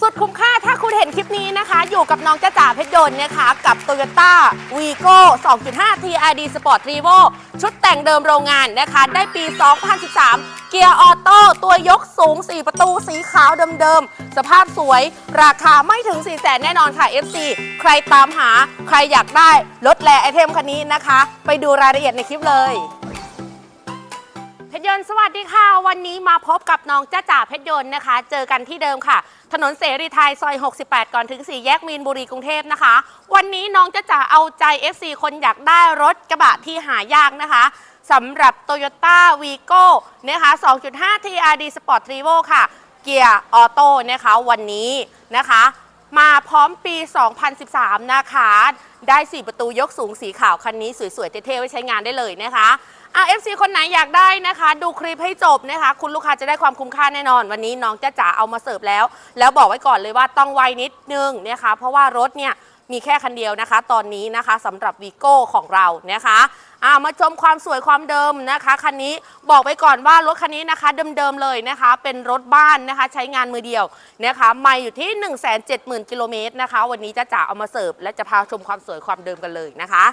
สุดคุ้มค่าถ้าคุณเห็นคลิปนี้นะคะ อยู่กับน้องจ้าจ๋าเพชรยนนะคะ กับ Toyota Vigo 2.5 TRD Sport Revo ชุดแต่งเดิมโรงงานนะคะ ได้ปี 2013 เกียร์ออโต้ตัวยกสูง 4 ประตูสีขาวเดิมๆ สภาพสวยราคาไม่ถึง 4 0 0แสนแน่นอนค่ะ FC ใครตามหาใครอยากได้รถแลไอเทมคันนี้นะคะ ไปดูรายละเอียดในคลิปเลย เพชรยนต์สวัสดีค่ะ วันนี้มาพบกับน้องจ้าจ๋าเพชรยนต์นะคะ เจอกันที่เดิมค่ะ ถนนเสรีไทยซอย 68 ก่อนถึง 4 แยกมีนบุรีกรุงเทพนะคะ วันนี้น้องจ้าจ๋าเอาใจ FC คนอยากได้รถกระบะที่หายากนะคะสำหรับ Toyota Vigo นะคะ 2.5 TRD Sport Revo ค่ะ เกียร์ออโต้นะคะวันนี้นะคะ มาพร้อมปี 2013 นะคะ ได้ 4 ประตูยกสูงสีขาวคันนี้สวยๆ เท่ๆ ไว้ใช้งานได้เลยนะคะ RFC คนไหนอยากได้นะคะ ดูคลิปให้จบนะคะ คุณลูกค้าจะได้ความคุ้มค่าแน่นอน วันนี้น้องจ้าจ๋าเอามาเสิร์ฟแล้ว แล้วบอกไว้ก่อนเลยว่าต้องไวนิดนึงนะคะ เพราะว่ารถเนี่ย มีแค่คันเดียวนะคะ ตอนนี้นะคะสำหรับวีโก้ของเรานะคะอ่ามาชมความสวยความเดิมนะคะคันนี้บอกไปก่อนว่ารถคันนี้นะคะเดิมๆเลยนะคะ เป็นรถบ้านนะคะ ใช้งานมือเดียวนะคะไม่อยู่ที่ 1 7 0 0 0 0กิโลเมตรนะคะ วันนี้จ้าจ๋าเอามาเสิร์ฟและจะพาชมความสวยความเดิมกันเลยนะคะ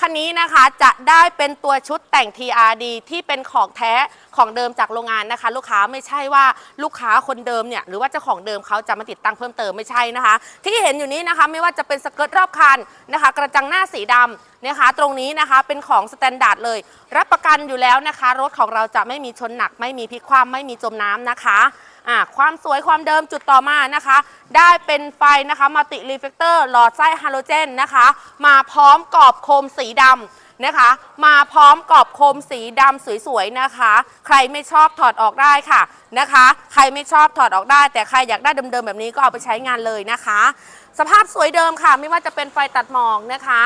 คันนี้นะคะจะได้เป็นตัวชุดแต่ง TRD ที่เป็นของแท้ของเดิมจากโรงงานนะคะ ลูกค้าไม่ใช่ว่าลูกค้าคนเดิมเนี่ยหรือว่าเจ้าของเดิมเขาจะมาติดตั้งเพิ่มเติมไม่ใช่นะคะ ที่เห็นอยู่นี้นะคะไม่ว่าจะเป็นสเกิร์ตรอบคันนะคะ กระจังหน้าสีดำนะคะตรงนี้นะคะเป็นของสแตนดาร์ดเลย รับประกันอยู่แล้วนะคะ รถของเราจะไม่มีชนหนัก ไม่มีพลิกคว่ำไม่มีจมน้ำนะคะ อ่าความสวยความเดิมจุดต่อมานะคะ ได้เป็นไฟนะคะมัลติรีเฟกเตอร์หลอดไส้ฮาโลเจนนะคะ มาพร้อมกรอบโคมสีดำนะคะ มาพร้อมกรอบโคมสีดำสวยๆนะคะ ใครไม่ชอบถอดออกได้ค่ะนะคะ ใครไม่ชอบถอดออกได้ แต่ใครอยากได้เดิมๆแบบนี้ก็เอาไปใช้งานเลยนะคะ สภาพสวยเดิมค่ะ ไม่ว่าจะเป็นไฟตัดหมอกนะคะ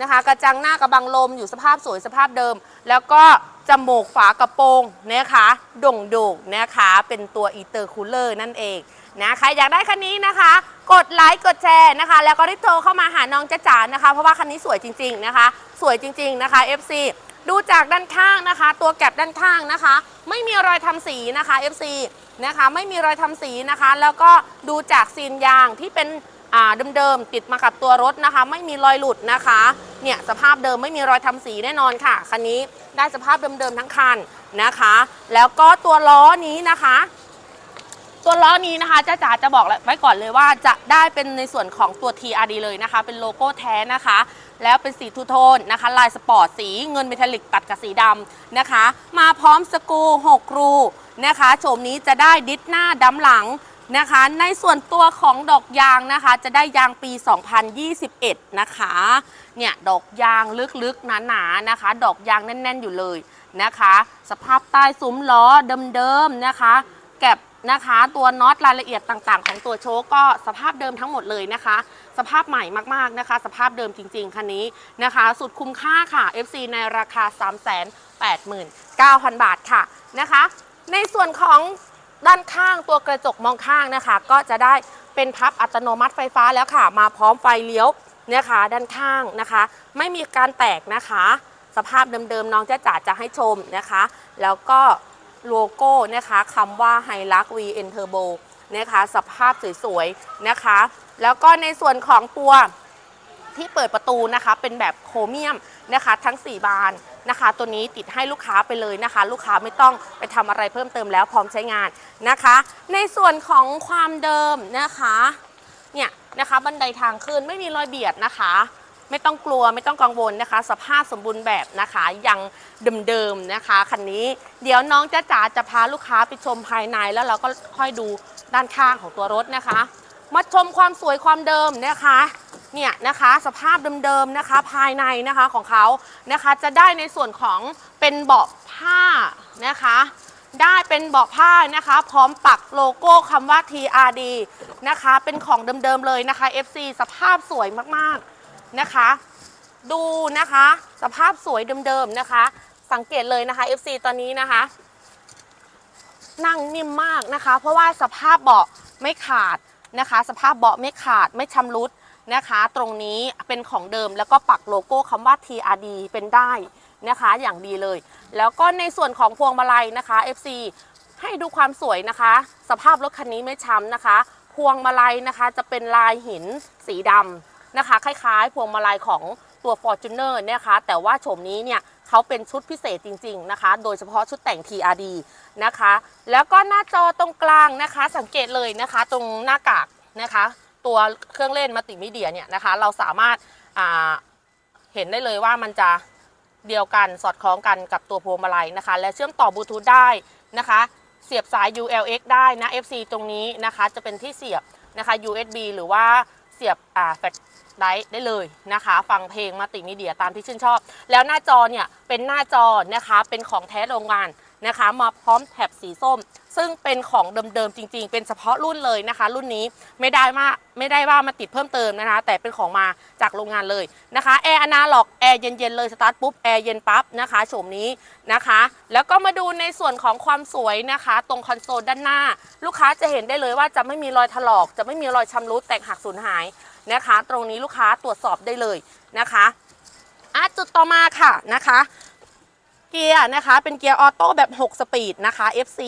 นะคะ กระจังหน้ากระบังลมอยู่สภาพสวยสภาพเดิม แล้วก็จมูกฝากระโปรงนะคะโด่งๆนะคะ เป็นตัวอีเตอร์คูลเลอร์นั่นเองนะใครอยากได้คันนี้นะคะ กดไลค์กดแชร์นะคะ แล้วก็รีบโทรเข้ามาหาน้องจ๊ะจ๋านะคะ เพราะว่าคันนี้สวยจริง ๆนะคะ สวยจริง ๆนะคะ FC ดูจากด้านข้างนะคะ ตัวแก็บด้านข้างนะคะ ไม่มีรอยทำสีนะคะ FC นะคะ ไม่มีรอยทำสีนะคะ แล้วก็ดูจากซีนยางที่เป็น เดิมๆติดมากับตัวรถนะคะ ไม่มีรอยหลุดนะคะเนี่ยสภาพเดิมไม่มีรอยทำสีแน่นอนค่ะคันนี้ได้สภาพเดิมๆทั้งคันนะคะ แล้วก็ตัวล้อนี้นะคะตัวล้อนี้นะคะจ้าจ๋าจะบอกไว้ก่อนเลยว่าจะได้เป็นในส่วนของตัว TRD เลยนะคะ เป็นโลโก้แท้นะคะ แล้วเป็นสีทูโทนนะคะ ลายสปอร์ตสีเงินเมทัลลิกตัดกับสีดำนะคะ มาพร้อมสกู6รูนะคะโฉมนี้จะได้ดิสหน้าดำหลัง นะคะ ในส่วนตัวของดอกยางนะคะ จะได้ยางปี 2021 นะคะ เนี่ยดอกยางลึกๆหนาๆนะคะ ดอกยางแน่น ๆ อยู่เลยนะคะ สภาพใต้ซุ้มล้อเดิมๆนะคะ แก็บนะคะตัวน็อตรายละเอียดต่างๆ ของตัวโชก็สภาพเดิมทั้งหมดเลยนะคะ สภาพใหม่มากๆนะคะ สภาพเดิมจริงๆคันนี้นะคะ สุดคุ้มค่าค่ะ FC ในราคา 389,000 บาทค่ะนะคะ ในส่วนของ ด้านข้างตัวกระจกมองข้างนะคะ ก็จะได้เป็นพับอัตโนมัติไฟฟ้าแล้วค่ะ มาพร้อมไฟเลี้ยวนะคะด้านข้างนะคะ ไม่มีการแตกนะคะ สภาพเดิมๆน้องจ้าจ๋าจะให้ชมนะคะ แล้วก็โลโก้นะคะคำว่าไฮลัก VN Turbo นะคะ สภาพสวยๆนะคะ แล้วก็ในส่วนของตัว ที่เปิดประตูนะคะ เป็นแบบโครเมียมนะคะ ทั้ง 4 บานนะคะ ตัวนี้ติดให้ลูกค้าไปเลยนะคะ ลูกค้าไม่ต้องไปทำอะไรเพิ่มเติมแล้วพร้อมใช้งานนะคะ ในส่วนของความเดิมนะคะเนี่ยนะคะบันไดทางขึ้นไม่มีรอยเบียดนะคะ ไม่ต้องกลัวไม่ต้องกังวลนะคะ สภาพสมบูรณ์แบบนะคะยังเดิมๆนะคะคันนี้เดี๋ยวน้องจ้าจ๋าจะพาลูกค้าไปชมภายในแล้วเราก็ค่อยดูด้านข้างของตัวรถนะคะ มาชมความสวยความเดิมนะคะ เนี่ยนะคะสภาพเดิมๆนะคะภายในนะคะของเขานะคะจะได้ในส่วนของเป็นเบาะผ้านะคะ ได้เป็นเบาะผ้านะคะ พร้อมปักโลโก้คำว่า TRD นะคะ เป็นของเดิมๆเลยนะคะ FC สภาพสวยมากๆนะคะ ดูนะคะ สภาพสวยเดิมๆนะคะ สังเกตเลยนะคะ FC ตอนนี้นะคะ นั่งนิ่มมากนะคะ เพราะว่าสภาพเบาะไม่ขาดนะคะ สภาพเบาะไม่ขาดไม่ชำรุด นะคะ ตรงนี้เป็นของเดิมแล้วก็ปักโลโก้คำว่า TRD เป็นได้นะคะอย่างดีเลย แล้วก็ในส่วนของพวงมาลัยนะคะ FC ให้ดูความสวยนะคะ สภาพรถคันนี้ไม่ช้ำนะคะพพวงมาลัยนะคะจะเป็นลายหินสีดำนะคะ คล้ายๆ พวงมาลัยของตัว Fortuner นะคะ แต่ว่าโฉมนี้เนี่ยเขาเป็นชุดพิเศษจริง ๆนะคะ โดยเฉพาะชุดแต่ง TRD นะคะ แล้วก็หน้าจอตรงกลางนะคะ สังเกตเลยนะคะ ตรงหน้ากากนะคะ ตัวเครื่องเล่นมัลติมีเดียเนี่ยนะคะ เราสามารถเห็นได้เลยว่ามันจะเดียวกันสอดคล้องกันกับตัวพวงมาลัยนะคะ และเชื่อมต่อบลูทูธได้นะคะ เสียบสาย ULX ได้นะ FC ตรงนี้นะคะจะเป็นที่เสียบนะคะ USB หรือว่าเสียบอ่าแฟลชไดร์ได้เลยนะคะ ฟังเพลงมัลติมีเดียตามที่ชื่นชอบ แล้วหน้าจอเนี่ยเป็นหน้าจอนะคะเป็นของแท้โรงงาน นะคะ มาพร้อมแถบสีส้ม ซึ่งเป็นของเดิมๆจริง ๆ เป็นเฉพาะรุ่นเลยนะคะ รุ่นนี้ไม่ได้มาไม่ได้ว่ามาติดเพิ่มเติมนะคะ แต่เป็นของมาจากโรงงานเลยนะคะแอร์อนาล็อกแอร์เย็นๆเลยสตาร์ทปุ๊บแอร์เย็นปั๊บนะคะโฉมนี้นะคะ แล้วก็มาดูในส่วนของความสวยนะคะ ตรงคอนโซลด้านหน้า ลูกค้าจะเห็นได้เลยว่าจะไม่มีรอยถลอก จะไม่มีรอยชำรุดแตกหักสูญหายนะคะ ตรงนี้ลูกค้าตรวจสอบได้เลยนะคะอะจุดต่อมาค่ะนะคะ เกียร์นะคะ เป็นเกียร์ออโต้แบบ 6 สปีดนะคะ FC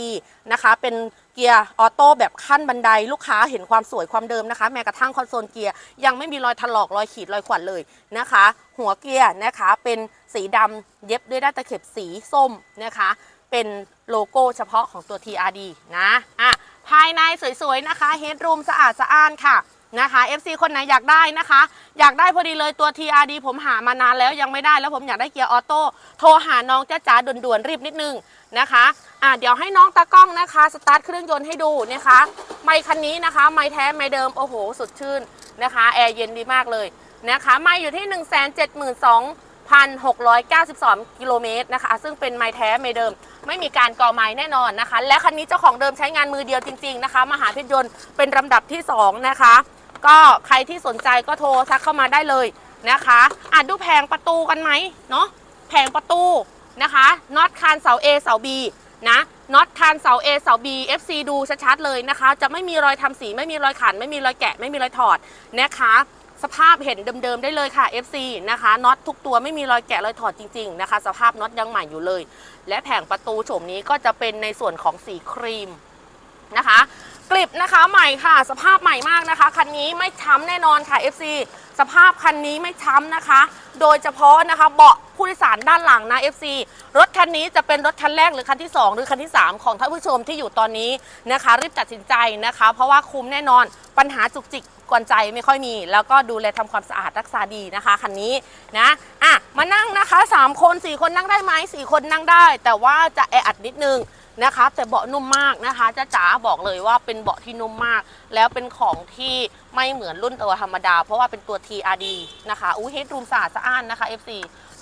นะคะ เป็นเกียร์ออโต้แบบขั้นบันไดลูกค้าเห็นความสวยความเดิมนะคะ แม้กระทั่งคอนโซลเกียร์ยังไม่มีรอยถลอกรอยขีดรอยขวัญเลยนะคะ หัวเกียร์นะคะเป็นสีดำเย็บด้วยด้านตะเข็บสีส้มนะคะ เป็นโลโก้เฉพาะของตัว TRD นะอะภายในสวยๆนะคะเฮดรูมสะอาดสะอ้านค่ะ นะคะ FC คนไหนอยากได้นะคะ อยากได้พอดีเลยตัว TRD ผมหามานานแล้วยังไม่ได้แล้วผมอยากได้เกียร์ออโต้โทรหาน้องจ้าจ๋าด่วนๆรีบนิดนึงนะคะอะเดี๋ยวให้น้องตากล้องนะคะสตาร์ทเครื่องยนต์ให้ดูนะคะ ไมค์คันนี้นะคะ ไมค์แท้ไมค์เดิมโอ้โหสดชื่นนะคะแอร์เย็นดีมากเลยนะคะ ไมค์อยู่ที่ 1 7 2 1,692 กิโลเมตรนะคะ ซึ่งเป็นไม้แท้ไม่เดิม ไม่มีการก่อไม้แน่นอนนะคะ และคันนี้เจ้าของเดิมใช้งานมือเดียวจริง ๆนะคะ มหาเพชรยนต์เป็นลำดับที่ 2 นะคะ ก็ใครที่สนใจก็โทรทักเข้ามาได้เลยนะคะอะดูแผงประตูกันไหมเนาะแผงประตูนะคะน็อตคานเสา A เสา B นะน็อตคานเสา A เสา B FC ดูชัดๆเลยนะคะ จะไม่มีรอยทำสีไม่มีรอยขัน ไม่มีรอยแกะไม่มีรอยถอดนะคะสภาพเห็นเดิมๆได้เลยค่ะ FC นะคะน็อตทุกตัวไม่มีรอยแกะรอยถอดจริงๆนะคะ สภาพน็อตยังใหม่อยู่เลย และแผงประตูโฉมนี้ก็จะเป็นในส่วนของสีครีมนะคะ กลิบนะคะใหม่ค่ะ สภาพใหม่มากนะคะคันนี้ไม่ช้ำแน่นอนค่ะ FC สภาพคันนี้ไม่ช้ำนะคะ โดยเฉพาะนะคะเบาะผู้โดยสารด้านหลังนะ FC รถคันนี้จะเป็นรถคันแรกหรือคันที่ 2 หรือคันที่ 3 ของท่านผู้ชมที่อยู่ตอนนี้นะคะรีบตัดสินใจนะคะ เพราะว่าคุ้มแน่นอนปัญหาจุกจิกกวนใจไม่ค่อยมี แล้วก็ดูแลทำความสะอาดรักษาดีนะคะคันนี้นะอะมานั่งนะคะ 3 คน 4 คนนั่งได้ไหม4คนนั่งได้ แต่ว่าจะแออัดนิดนึง นะคะ แต่เบาะนุ่มมากนะคะจ้าจ๋าบอกเลยว่าเป็นเบาะที่นุ่มมาก แล้วเป็นของที่ไม่เหมือนรุ่นตัวธรรมดา เพราะว่าเป็นตัว TRD นะคะอู้เฮดรูมสะอาดสะอ้านนะคะ FC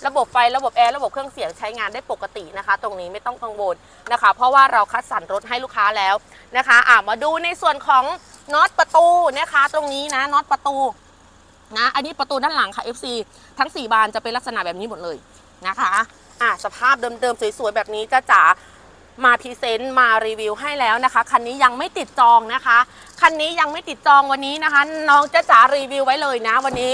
ระบบไฟระบบแอร์ระบบเครื่องเสียงใช้งานได้ปกตินะคะ ตรงนี้ไม่ต้องกังวลนะคะ เพราะว่าเราคัดสรรรถให้ลูกค้าแล้วนะคะอะมาดูในส่วนของน็อตประตูนะคะ ตรงนี้นะน็อตประตูนะอันนี้ประตูด้านหลังค่ะ FC ทั้ง 4 บานจะเป็นลักษณะแบบนี้หมดเลยนะคะอะสภาพเดิมๆสวยๆแบบนี้จ้าจ๋า มาพรีเซนต์มารีวิวให้แล้วนะคะ คันนี้ยังไม่ติดจองนะคะ คันนี้ยังไม่ติดจองวันนี้นะคะ น้องจะจ๋ารีวิวไว้เลยนะวันนี้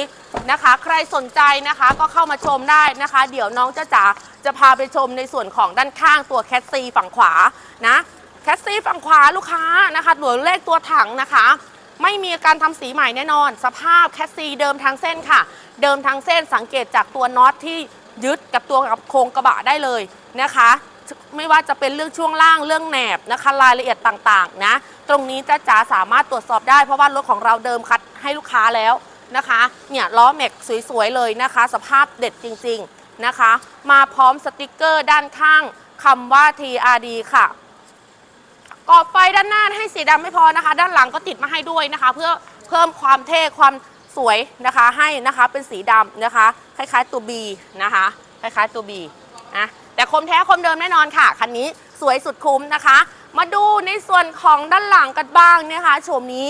นะคะ ใครสนใจนะคะก็เข้ามาชมได้นะคะ เดี๋ยวน้องจะจ๋าจะพาไปชมในส่วนของด้านข้างตัวแคสซีฝั่งขวานะแคสซีฝั่งขวาลูกค้านะคะตัวเลขตัวถังนะคะ ไม่มีการทำสีใหม่แน่นอน สภาพแคสซีเดิมทางเส้นค่ะ เดิมทางเส้นสังเกตจากตัวน็อตที่ยึดกับตัวกับโครงกระบะได้เลยนะคะ ไม่ว่าจะเป็นเรื่องช่วงล่างเรื่องแหนบนะคะ รายละเอียดต่างๆนะ ตรงนี้จ้าจ๋าสามารถตรวจสอบได้เพราะว่ารถของเราเดิมคัดให้ลูกค้าแล้วนะคะเนี่ยล้อแม็กสวยๆเลยนะคะ สภาพเด็ดจริงๆนะคะ มาพร้อมสติกเกอร์ด้านข้างคำว่า TRD ค่ะกรอบไฟด้านหน้าให้สีดำไม่พอนะคะ ด้านหลังก็ติดมาให้ด้วยนะคะ เพื่อเพิ่มความเท่ความสวยนะคะให้นะคะเป็นสีดำนะคะ คล้ายๆตัว B นะคะ คล้ายๆตัว B นะ แต่คมแท้คมเดิมแน่นอนค่ะ คันนี้สวยสุดคุ้มนะคะ มาดูในส่วนของด้านหลังกันบ้างนะคะโฉมนี้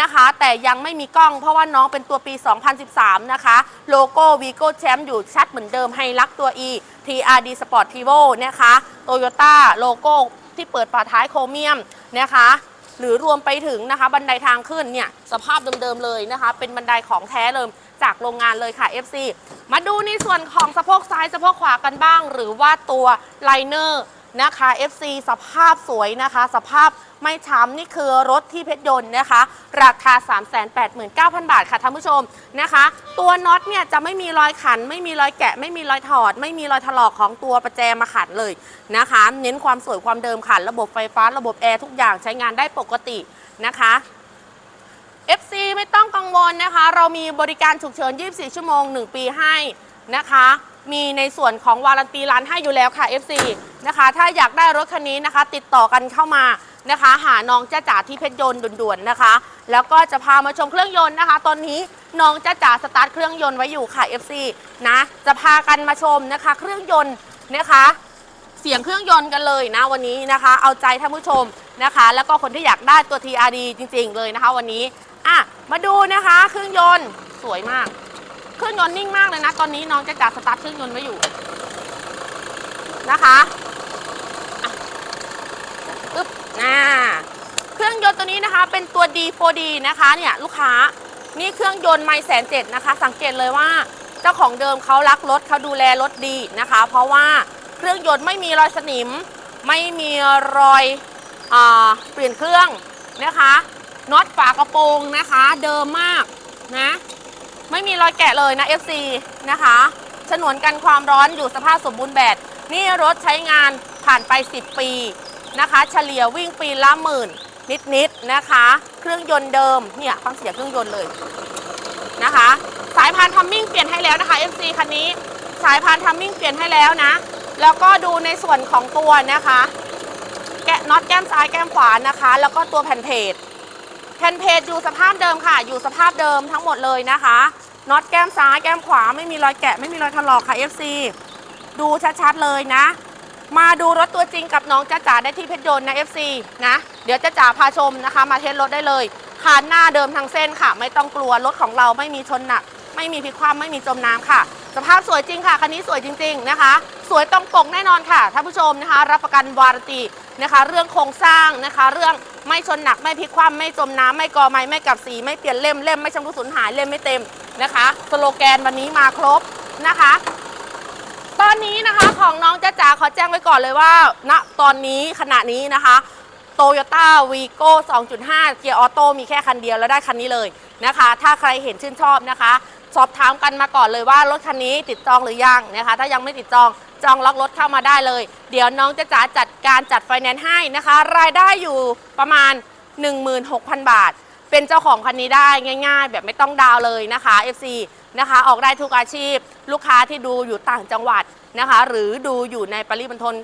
นะคะ แต่ยังไม่มีกล้องเพราะว่าน้องเป็นตัวปี 2013 นะคะ โลโก้วีโก้แชมป์อยู่ชัดเหมือนเดิมไฮลักตัว E TRD Sport t i v o นะคะโตโยต้าโลโก้ที่เปิดฝาท้ายโครเมียมนะคะ หรือรวมไปถึงนะคะบันไดทางขึ้นเนี่ยสภาพเดิมๆเลยนะคะ เป็นบันไดของแท้เลย จากโรงงานเลยค่ะ FC มาดูในส่วนของสะโพกซ้ายสะโพกขวากันบ้าง หรือว่าตัวไลเนอร์นะคะ FC สภาพสวยนะคะ สภาพไม่ช้ำนี่คือรถที่เพชรยนต์นะคะ ราคา 389,000 บาทค่ะท่านผู้ชมนะคะ ตัวน็อตเนี่ยจะไม่มีรอยขัน ไม่มีรอยแกะ ไม่มีรอยถอด ไม่มีรอยถลอกของตัวประแจมาขัดเลยนะคะ เน้นความสวยความเดิมค่ะ ระบบไฟฟ้าระบบแอร์ทุกอย่างใช้งานได้ปกตินะคะ FC ไม่ต้องกังวลนะคะ เรามีบริการฉุกเฉิน 24 ชั่วโมง 1 ปีให้นะคะ มีในส่วนของวารันตีร้านให้อยู่แล้วค่ะ FC นะคะ ถ้าอยากได้รถคันนี้นะคะ ติดต่อกันเข้ามานะคะ หาน้องจ้าจ๋าที่เพชรยนต์ด่วนๆนะคะ แล้วก็จะพามาชมเครื่องยนต์นะคะ ตอนนี้น้องจ้าจ๋าสตาร์ทเครื่องยนต์ไว้อยู่ค่ะ FC นะ จะพากันมาชมนะคะ เครื่องยนต์นะคะเสียงเครื่องยนต์กันเลยนะวันนี้นะคะ เอาใจท่านผู้ชมนะคะ แล้วก็คนที่อยากได้ตัว TRD จริง ๆ เลยนะคะ วันนี้ อะมาดูนะคะเครื่องยนต์สวยมาก เครื่องยนต์นิ่งมากเลยนะ ตอนนี้น้องจะจัดสตาร์ทเครื่องยนต์ไว้อยู่นะคะอะปึ๊บอ่าเครื่องยนต์ตัวนี้นะคะเป็นตัว D4D นะคะเนี่ยลูกค้านี่เครื่องยนต์ไม่แสนเจ็ดนะคะ สังเกตเลยว่าเจ้าของเดิมเขารักรถเขาดูแลรถดีนะคะ เพราะว่าเครื่องยนต์ไม่มีรอยสนิม ไม่มีรอยอเปลี่ยนเครื่องนะคะ น็อตฝากระโปรงนะคะ เดิมมากนะ ไม่มีรอยแกะเลยนะ FC นะคะ ฉนวนกันความร้อนอยู่สภาพสมบูรณ์แบบ นี่รถใช้งานผ่านไป 10 ปีนะคะ เฉลี่ยวิ่งปีละหมื่นนิดๆนะคะ เครื่องยนต์เดิมเนี่ยฟังเสียงเครื่องยนต์เลยนะคะ สายพานทัมมิ่งเปลี่ยนให้แล้วนะคะ FC คันนี้สายพานทัมมิ่งเปลี่ยนให้แล้วนะ แล้วก็ดูในส่วนของตัวนะคะ แกะน็อตแก้มซ้ายแก้มขวานะคะ แล้วก็ตัวแผ่นเพจ แผ่นเพจอยู่สภาพเดิมค่ะ อยู่สภาพเดิมทั้งหมดเลยนะคะน็อตแก้มซ้ายแก้มขวาไม่มีรอยแกะไม่มีรอยถลอกค่ะ FC ดูชัดๆเลยนะ มาดูรถตัวจริงกับน้องจ้าจ๋าได้ที่เพชรยนต์นะ FC นะ เดี๋ยวจ้าจ๋าพาชมนะคะ มาเทสรถได้เลยคานหน้าเดิมทั้งเส้นค่ะ ไม่ต้องกลัวรถของเราไม่มีชนหนัก ไม่มีพลิกคว่ำไม่มีจมน้ำค่ะ สภาพสวยจริงค่ะคันนี้สวยจริง ๆนะคะ สวยตรงปกแน่นอนค่ะท่านผู้ชมนะคะ รับประกันวารันตีนะคะ เรื่องโครงสร้างนะคะ เรื่อง ไม่ชนหนักไม่พลิกคว่ำไม่จมน้ำไม่กอไม้ไม่กลับสี ไม่เปลี่ยนเล่มเล่มไม่ชำรุดสูญหายเล่มไม่เต็มนะคะสโลแกนวันนี้มาครบนะคะ ตอนนี้นะคะของน้องจ้าจ๋าขอแจ้งไว้ก่อนเลยว่าณตอนนี้ขณะนี้นะคะโตโยต้าวีโก้2.5 เกียร์ออโต้มีแค่คันเดียวแล้วได้คันนี้เลยนะคะ ถ้าใครเห็นชื่นชอบนะคะ สอบถามกันมาก่อนเลยว่ารถคันนี้ติดจองหรือยังนะคะ ถ้ายังไม่ติดจอง จองล็อกรถเข้ามาได้เลย เดี๋ยวน้องจะจ๋าจัดการจัดไฟแนนซ์ให้นะคะ รายได้อยู่ประมาณ 16,000 บาท เป็นเจ้าของคันนี้ได้ง่าย ๆ แบบไม่ต้องดาวเลยนะคะ FC นะคะ ออกได้ทุกอาชีพ ลูกค้าที่ดูอยู่ต่างจังหวัดนะคะ หรือดูอยู่ในปริมณฑล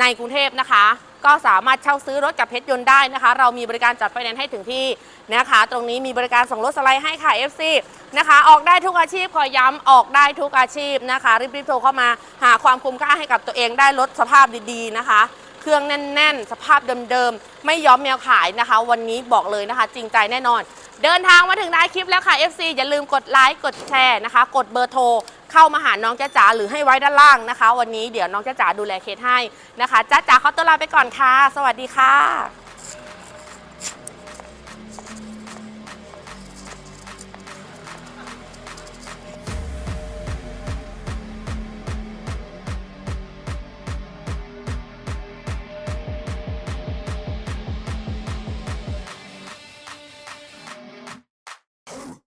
ในกรุงเทพนะคะ ก็สามารถเช่าซื้อรถกับเพชรยนต์ได้นะคะ เรามีบริการจัดไฟแนนซ์ให้ถึงที่นะคะ ตรงนี้มีบริการส่งรถสไลด์ให้ค่ะ FC นะคะ ออกได้ทุกอาชีพขอย้ำออกได้ทุกอาชีพนะคะ รีบๆโทรเข้ามาหาความคุ้มค่าให้กับตัวเองได้รถสภาพดีๆนะคะเครื่องแน่น ๆ สภาพเดิม ๆ ไม่ย้อมแมวขายนะคะ วันนี้บอกเลยนะคะ จริงใจแน่นอน เดินทางมาถึงท้ายคลิปแล้วค่ะ FC อย่าลืมกดไลค์ กดแชร์นะคะ กดเบอร์โทร เข้ามาหาน้องจ้าจ๋าหรือให้ไว้ด้านล่างนะคะ วันนี้เดี๋ยวน้องจ้าจ๋าดูแลเคสให้นะคะจ้าจ๋าเขาตัวลาไปก่อนค่ะ สวัสดีค่ะ